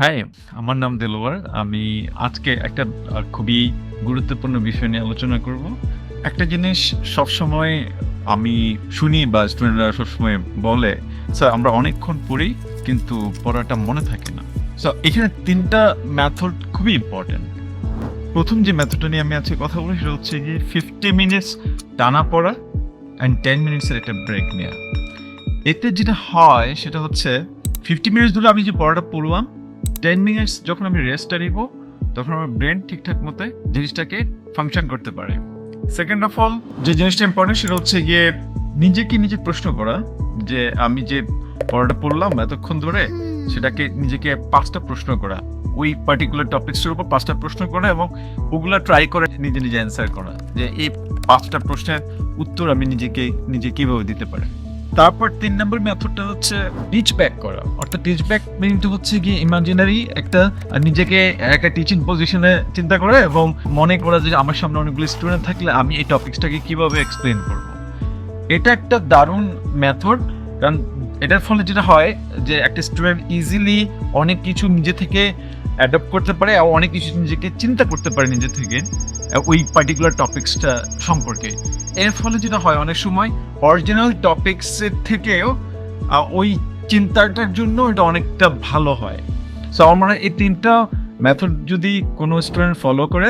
High আমার নাম দেলোয়ার। আমি আজকে একটা খুবই গুরুত্বপূর্ণ বিষয় নিয়ে আলোচনা করব। একটা জিনিস সবসময় আমি শুনি বা স্টুডেন্টরা সবসময় বলে, স্যার, আমরা অনেকক্ষণ পড়ি, কিন্তু পড়াটা মনে থাকে না। সো এখানে তিনটা মেথড খুবই ইম্পর্টেন্ট প্রথম যে মেথডটা নিয়ে আমি আজকে কথা বলি সেটা হচ্ছে যে ফিফটি মিনিটস টানা পড়া অ্যান্ড টেন মিনিটসের একটা ব্রেক নেওয়া এতে যেটা হয়, সেটা হচ্ছে ফিফটি মিনিটস ধরে আমি যে পড়াটা পড়লাম টেন মিনিটস যখন আমি রেস্টটা নিব তখন আমার ব্রেন ঠিকঠাক মতো জিনিসটাকে ফাংশন করতে পারে। সেকেন্ড অফ অল যে জিনিসটা ইম্পর্টেন্ট সেটা হচ্ছে গিয়ে নিজেকে নিজে প্রশ্ন করা যে আমি যে পড়াটা পড়লাম এতক্ষণ ধরে সেটাকে নিজেকে পাঁচটা প্রশ্ন করা ওই পার্টিকুলার টপিক্সের উপর পাঁচটা প্রশ্ন করা এবং ওগুলা ট্রাই করে নিজে নিজে অ্যান্সার করা যে এই পাঁচটা প্রশ্নের উত্তর আমি নিজেকে নিজে কীভাবে দিতে পারি। তারপর তিন নম্বর মেথডটা হচ্ছে টিচ ব্যাক করা। অর্থাৎ টিচ ব্যাক মিনিংটা হচ্ছে কি ইমাজিনারি একটা নিজেকে একটা টিচিং পজিশনে চিন্তা করা এবং মনে করা যে আমার সামনে অনেকগুলো স্টুডেন্ট থাকলে আমি এই টপিকসটাকে কীভাবে এক্সপ্লেন করব। এটা একটা দারুণ মেথড কারণ এটার ফলে যেটা হয় যে একটা স্টুডেন্ট ইজিলি অনেক কিছু নিজে থেকে অ্যাডপ্ট করতে পারে অনেক কিছু নিজেকে চিন্তা করতে পারে নিজে থেকে ওই পার্টিকুলার টপিক্সটা সম্পর্কে। এর ফলে যেটা হয় অনেক সময় অরিজিনাল টপিক্সের থেকেও ওই চিন্তাটার জন্য এটা অনেকটা ভালো হয়। সো আমার মনে হয় এই তিনটা মেথড যদি কোনো স্টুডেন্ট ফলো করে,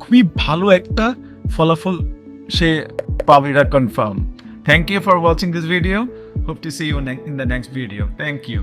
খুবই ভালো একটা ফলাফল সে পাবে, এটা confirm thank you for watching this video hope to see you in the next video thank you